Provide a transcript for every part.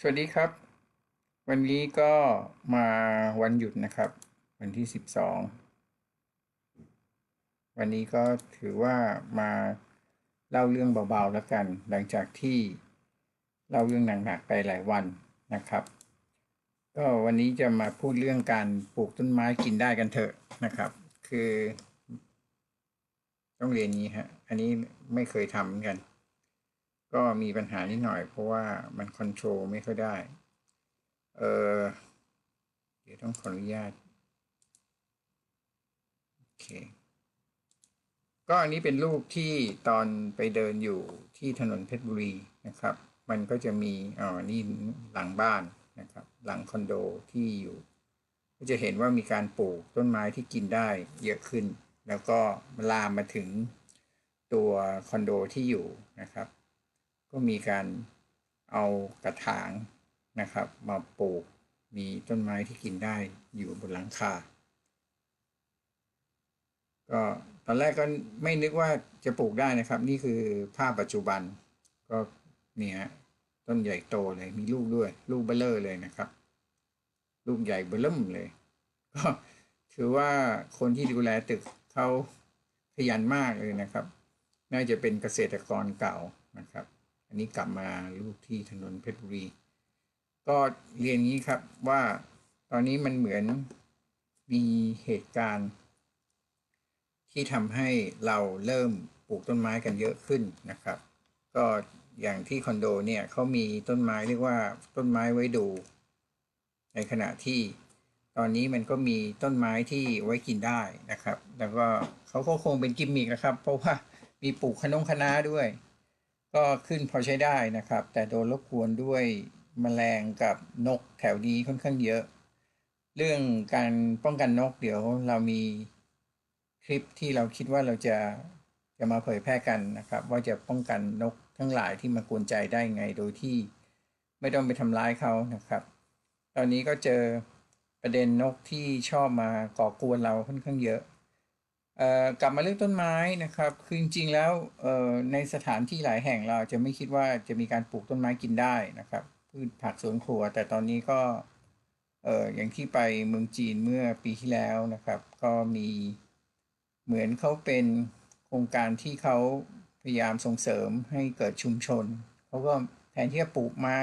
สวัสดีครับ วันนี้ก็มาวันหยุดนะครับ วันที่สิบสองวันนี้ก็ถือว่ามาเล่าเรื่องเบาๆแล้วกัน หลังจากที่เล่าเรื่องหนักๆไปหลายวันนะครับ ก็วันนี้จะมาพูดเรื่องการปลูกต้นไม้กินได้กันเถอะนะครับ คือ ต้องเรียนนี้ฮะอันนี้ไม่เคยทำเหมือนกัน ก็มีปัญหานิดหน่อยเพราะว่ามันคอนโทรลไม่ค่อยได้ เออเดี๋ยวต้องขออนุญาต โอเค ก็อันนี้เป็นรูปที่ตอนไปเดินอยู่ที่ถนนเพชรบุรีนะครับ มันก็จะมีอ๋อนี่หลังบ้านนะครับ หลังคอนโดที่อยู่ ก็จะเห็นว่ามีการปลูกต้นไม้ที่กินได้เยอะขึ้น แล้วก็ลามมาถึงตัวคอนโดที่อยู่นะครับ ก็มีการเอากระถางนะครับ มาปลูกมีต้นไม้ที่กินได้อยู่บนหลังคา ก็ตอนแรกก็ไม่นึกว่าจะปลูกได้นะครับ นี่คือภาพปัจจุบันก็เนี่ยฮะต้นใหญ่โตเลยมีลูกด้วย ลูกเบลเลอร์เลยนะครับ ลูกใหญ่เบลเริ่มเลย ก็ถือว่าคนที่ดูแลตึกเขาขยันมากเลยนะครับ น่าจะเป็นเกษตรกรเก่านะครับ อันนี้กลับมาลูกที่ถนนเพชรบุรี ก็เรียนงี้ครับว่าตอนนี้มันเหมือนมีเหตุการณ์ ที่ทำให้เราเริ่มปลูกต้นไม้กันเยอะขึ้นนะครับ ก็อย่างที่คอนโดเนี่ยเขามีต้นไม้เรียกว่าต้นไม้ไว้ดู ในขณะที่ตอนนี้มันก็มีต้นไม้ที่ไว้กินได้นะครับ แล้วก็เขาก็คงเป็นกิมมิกนะครับ เพราะว่ามีปลูกขนงคะน้าด้วย ก็ขึ้นพอใช้ได้นะครับ แต่โดนรบกวนด้วยแมลงกับนกแถวนี้ค่อนข้างเยอะ เรื่องการป้องกันนกเดี๋ยวเรามีคลิปที่เราคิดว่าเราจะจะมาเผยแพร่กันนะครับ ว่าจะป้องกันนกทั้งหลายที่มากวนใจได้ไงโดยที่ไม่ต้องไปทำร้ายเขานะครับ ตอนนี้ก็เจอประเด็นนกที่ชอบมาก่อกวนเราค่อนข้างเยอะ กลับมาเรื่องต้นไม้นะครับ คือจริงๆแล้วในสถานที่หลายแห่งเราจะไม่คิดว่าจะมีการปลูกต้นไม้กินได้นะครับพืชผักสวนครัว แต่ตอนนี้ก็เอออย่างที่ไปเมืองจีนเมื่อปีที่แล้วนะครับ ก็มีเหมือนเขาเป็นโครงการที่เขาพยายามส่งเสริมให้เกิดชุมชนเขาก็แทนที่จะปลูกไม้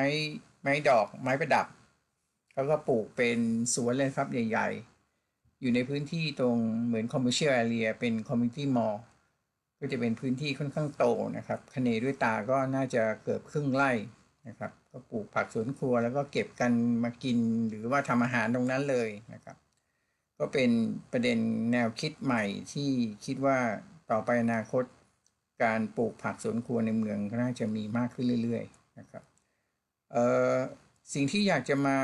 ไม้ดอกไม้ประดับเขาก็ปลูกเป็นสวนเลยครับใหญ่ ๆ อยู่ในพื้นที่ตรงเหมือน commercial area เป็น community mall ก็จะเป็นพื้นที่ค่อนข้างโตนะครับคะเนด้วยตาก็น่าจะเกือบครึ่งไร่นะครับ ก็ปลูกผักสวนครัวแล้วก็เก็บกันมากินหรือว่าทำอาหารตรงนั้นเลยนะครับ ก็เป็นประเด็นแนวคิดใหม่ที่คิดว่าต่อไปอนาคต การปลูกผักสวนครัวในเมืองก็น่าจะมีมากขึ้นเรื่อยๆนะครับเอ่อสิ่งที่อยากจะมา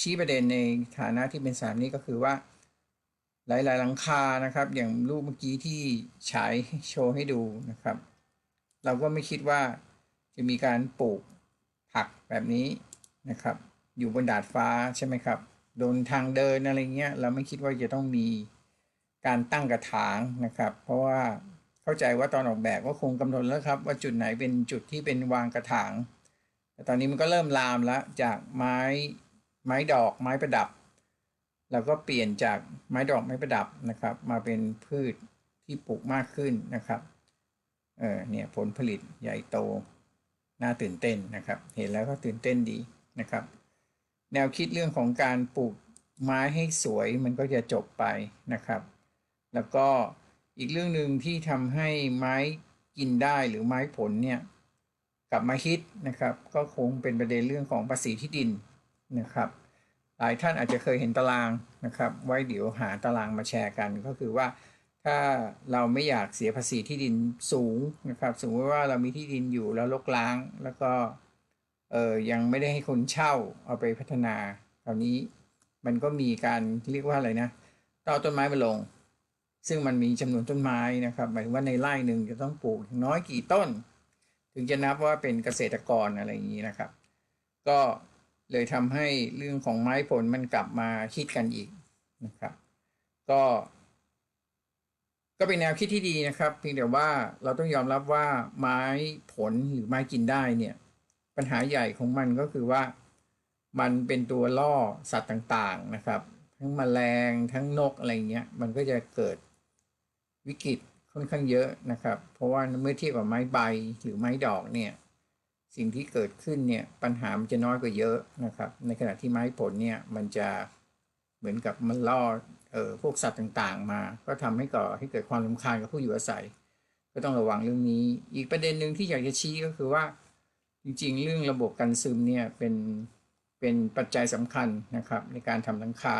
ชี้ประเด็นในฐานะที่เป็นสามนี้ก็คือว่า หลาย ๆ หลังคานะครับ อย่างรูปเมื่อกี้ที่ฉายโชว์ให้ดูนะครับ เราก็ไม่คิดว่าจะมีการปลูกผักแบบนี้นะครับ อยู่บนดาดฟ้าใช่ไหมครับโดนทางเดินอะไรเงี้ย เราไม่คิดว่าจะต้องมีการตั้งกระถางนะครับ เพราะว่าเข้าใจว่าตอนออกแบบก็คงกำหนดแล้วครับ ว่าจุดไหนเป็นจุดที่เป็นวางกระถางแต่ตอนนี้มันก็เริ่มลามแล้วจากไม้ไม้ดอกไม้ประดับ เราก็เปลี่ยนจากไม้ดอกไม้ประดับนะครับ มาเป็นพืชที่ปลูกมากขึ้นนะครับเออเนี่ยผลผลิตใหญ่โตน่าตื่นเต้นนะครับ เห็นแล้วก็ตื่นเต้นดีนะครับ แนวคิดเรื่องของการปลูกไม้ให้สวยมันก็จะจบไปนะครับ แล้วก็อีกเรื่องหนึ่งที่ทำให้ไม้กินได้หรือไม้ผลเนี่ยกลับมาฮิตนะครับ ก็คงเป็นประเด็นเรื่องของภาษีที่ดินนะครับ หลายท่านอาจจะเคยเห็นตารางนะครับ ไว้เดี๋ยวหาตารางมาแชร์กันก็คือว่า ถ้าเราไม่อยากเสียภาษีที่ดินสูงนะครับสมมติว่าเรามีที่ดินอยู่แล้วลกล้างแล้วก็เออยังไม่ได้ให้คนเช่าเอาไปพัฒนาคราวนี้มันก็มีการเรียกว่าอะไรนะต้อต้นไม้มาลง ซึ่งมันมีจำนวนต้นไม้นะครับหมายถึงว่าในไร่หนึ่งจะต้องปลูกอย่างน้อยกี่ต้น ถึงจะนับว่าเป็นเกษตรกรอะไรอย่างนี้นะครับ ก็ เลยทำให้เรื่องของไม้ผลมันกลับมาคิดกันอีกนะครับ ก็ ก็เป็นแนวคิดที่ดีนะครับ เพียงแต่ว่าเราต้องยอมรับว่าไม้ผลหรือไม้กินได้เนี่ย ปัญหาใหญ่ของมันก็คือว่า มันเป็นตัวล่อสัตว์ต่างๆนะครับ ทั้งแมลงทั้งนกอะไรเงี้ย มันก็จะเกิดวิกฤตค่อนข้างเยอะนะครับ เพราะว่าเมื่อเทียบกับไม้ใบหรือไม้ดอกเนี่ย สิ่งที่เกิดขึ้นเนี่ยปัญหามันจะน้อยกว่าเยอะนะครับ ในขณะที่ไม้ผลเนี่ยมันจะเหมือนกับมันล่อเอ่อพวกสัตว์ต่างๆ มา ก็ทำให้ก่อให้เกิดความรำคาญกับผู้อยู่อาศัย ก็ต้องระวังเรื่องนี้ อีกประเด็นหนึ่งที่อยากจะชี้ก็คือว่า จริงๆ เรื่องระบบกันซึมเนี่ยเป็นเป็นปัจจัยสำคัญนะครับ ในการทำหลังคา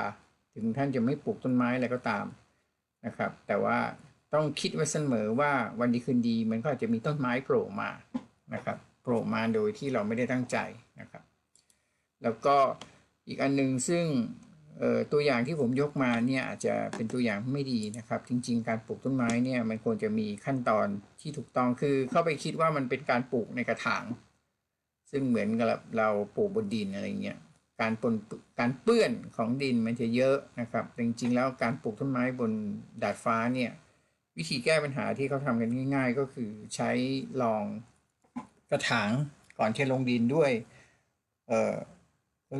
ถึงท่านจะไม่ปลูกต้นไม้อะไรก็ตามนะครับ แต่ว่าต้องคิดไว้เสมอว่าวันดีคืนดีมันก็อาจจะมีต้นไม้โผล่มานะครับ โผล่มาโดยที่เราไม่ได้ตั้งใจนะครับ แล้วก็อีกอันหนึงซึ่งตัวอย่างที่ผมยกมาเนี่ยอาจจะเป็นตัวอย่างไม่ดีนะครับ จริง ๆ การปลูกต้นไม้เนี่ยมันควรจะมีขั้นตอนที่ถูกต้องคือเข้าไปคิดว่ามันเป็นการปลูกในกระถาง ซึ่งเหมือนกับเราปลูกบนดินอะไรเงี้ยการปนการเปื้อนของดินมันจะเยอะนะครับ จริง ๆ แล้วการปลูกต้นไม้บนดาดฟ้าเนี่ยวิธีแก้ปัญหาที่เขาทำกันง่าย ๆ ก็คือใช้รอง กระถางก่อนที่ลงดินด้วย เออ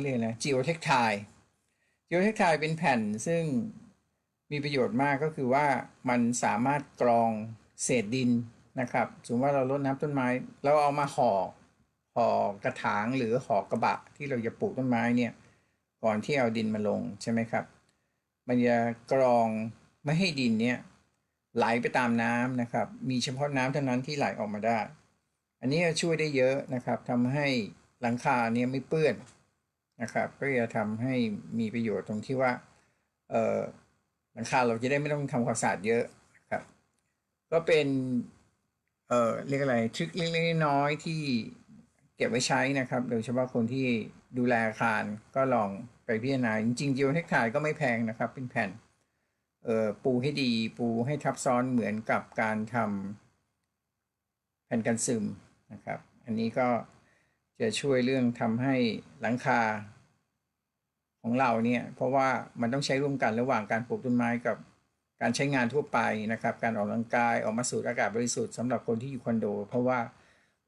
เรียกอะไรจิโอเทคไทจิโอเทคไทเป็นแผ่นซึ่งมีประโยชน์มากก็คือว่ามันสามารถกรองเศษดินนะครับ สมมติว่าเราลดน้ำต้นไม้เราเอามาห่อห่อกระถางหรือห่อกระบะที่เราจะปลูกต้นไม้เนี่ยก่อนที่เอาดินมาลงใช่ไหมครับ มันจะกรองไม่ให้ดินเนี่ยไหลไปตามน้ำนะครับ มีเฉพาะน้ำเท่านั้นที่ไหลออกมาได้ อันนี้ช่วยได้เยอะนะครับทำให้หลังคาเนี่ยไม่เปื้อนนะครับ ก็จะทำให้มีประโยชน์ตรงที่ว่าเออหลังคาเราจะได้ไม่ต้องทำความสะอาดเยอะนะครับ ก็เป็นเอ่อเรียกอะไรทริคเล็กๆน้อยๆที่เก็บไว้ใช้นะครับ โดยเฉพาะคนที่ดูแลอาคารก็ลองไปพิจารณาจริงๆจิโอเทคไทก็ไม่แพงนะครับ เป็นแผ่นเอ่อปูให้ดีปูให้ทับซ้อนเหมือนกับการทำแผ่นกันซึม นะครับ อันนี้ก็จะช่วยเรื่องทำให้หลังคาของเราเนี่ยเพราะว่ามันต้องใช้ร่วมกันระหว่างการปลูกต้นไม้กับการใช้งานทั่วไปนะครับ การออกกำลังกายออกมาสูดอากาศบริสุทธิ์สำหรับคนที่อยู่คอนโด เพราะว่า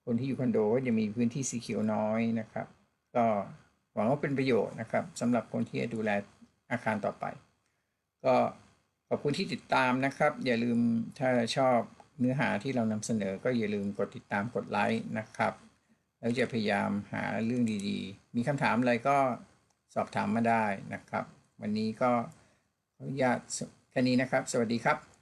คนที่อยู่คอนโดก็จะมีพื้นที่สีเขียวน้อยนะครับ ก็หวังว่าเป็นประโยชน์นะครับสำหรับคนที่จะดูแลอาคารต่อไป ก็ขอบคุณที่ติดตามนะครับ อย่าลืมถ้าชอบ เนื้อหาที่เรานำเสนอก็อย่าลืมกดติดตามกดไลค์นะครับ แล้วจะพยายามหาเรื่องดีๆ มีคำถามอะไรก็สอบถามมาได้นะครับ วันนี้ก็ขออนุญาตแค่นี้นะครับ สวัสดีครับ